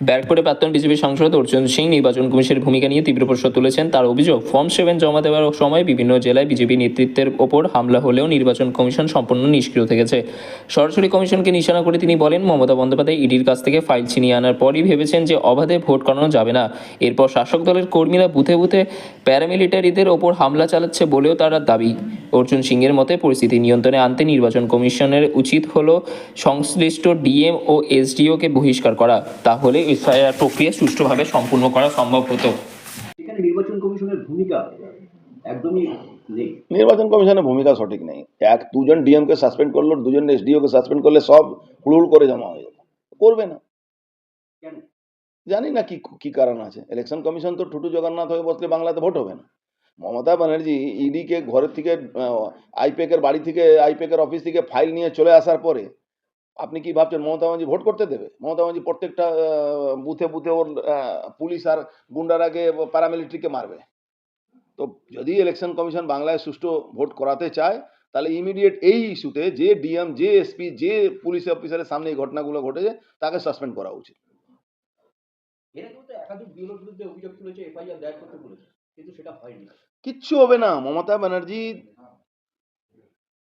ব্যারাকপুরে প্রাক্তন বিজেপি সাংসদ অর্জুন সিং নির্বাচন কমিশনের ভূমিকা নিয়ে তীব্র প্রশ্ন তুলেছেন। তার অভিযোগ, ফর্ম সেভেন জমা দেওয়ার সময় বিভিন্ন জেলায় বিজেপি নেতৃত্বের ওপর হামলা হলেও নির্বাচন কমিশন সম্পূর্ণ নিষ্ক্রিয় থেকেছে। সরাসরি কমিশনকে নিশানা করে তিনি বলেন, মমতা বন্দ্যোপাধ্যায় ইডির কাছ থেকে ফাইল ছিনিয়ে আনার পরই ভেবেছেন যে অবাধে ভোট করানো যাবে না। এরপর শাসক দলের কর্মীরা বুথে বুথে প্যারামিলিটারিদের ওপর হামলা চালাচ্ছে বলেও তারা দাবি। অর্জুন সিংয়ের মতে পরিস্থিতি নিয়ন্ত্রণে আনতে নির্বাচন কমিশনের উচিত হলো সংশ্লিষ্ট ডিএম ও এসডিওকে বহিষ্কার করা। তাহলে এফআইআর প্রক্রিয়া সুষ্ঠুভাবে সম্পূর্ণ করা সম্ভব হতো। এখানে নির্বাচন কমিশনের ভূমিকা একদমই নেই। নির্বাচন কমিশনের ভূমিকা সঠিক নেই। এক দুজন ডিএমকে সাসপেন্ড করল দুজন এসডিওকে সাসপেন্ড করলে সব হুড়হুড় করে জমা হয়ে যাবে। করবে না। জানি না কি কি কারণ আছে। ইলেকশন কমিশন তো টুটু জগন্নাথ হয়ে বসলে বাংলাতে ভোট হবে না। মমতা ব্যানার্জি ইডিকে ঘরের থেকে আইপেকের বাড়ি থেকে আইপেকের অফিস থেকে ফাইল নিয়ে চলে আসার পরে আপনি কি ভাবছেন মমতা ব্যানার্জি ভোট করতে দেবে? মমতা ব্যানার্জি প্রত্যেকটা বুথে বুথে ওর পুলিশ আর গুন্ডারাকে প্যারামিলিটারিকে মারবে। তো যদি ইলেকশন কমিশন বাংলায় সুষ্ঠু ভোট করাতে চায়, তাহলে ইমিডিয়েট এই ইস্যুতে যে ডিএম যে এসপি যে পুলিশ অফিসারের সামনে এই ঘটনাগুলো ঘটেছে, তাকে সাসপেন্ড করা উচিত। কিন্তু সেটা হয়নি। কিচ্ছু হবে না। মমতা ব্যানার্জি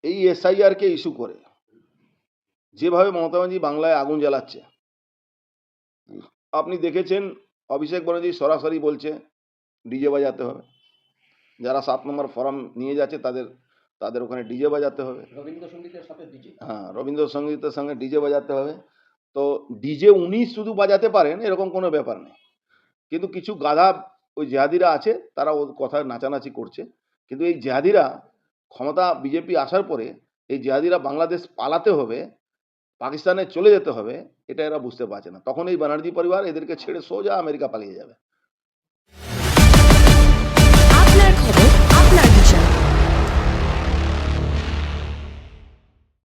এই এসআইআর কে ইস্যু করে। যেভাবে মমতা ব্যানার্জি বাংলায় আগুন জ্বালাচ্ছে। আপনি দেখেছেন অভিষেক ব্যানার্জি সরাসরি বলছে ডিজে বাজাতে হবে। যারা সাত নম্বর ফর্ম নিয়ে যাচ্ছে তাদের তাদের ওখানে ডিজে বাজাতে হবে। রবীন্দ্রসঙ্গীতের সাথে হ্যাঁ রবীন্দ্রসঙ্গীতের সঙ্গে ডিজে বাজাতে হবে। তো ডিজে উনি শুধু বাজাতে পারেন এরকম কোনো ব্যাপার নেই। কিন্তু কিছু গাধা ওই জেহাদিরা আছে, তারা ওর কথায় নাচানাচি করছে। কিন্তু এই জেহাদিরা, ক্ষমতা বিজেপি আসার পরে এই জেহাদিরা বাংলাদেশ পালাতে হবে, পাকিস্তানে চলে যেতে হবে, এটা এরা বুঝতে পারছে না। তখন এই ব্যানার্জি পরিবার এদেরকে ছেড়ে সোজা আমেরিকা পালিয়ে যাবে।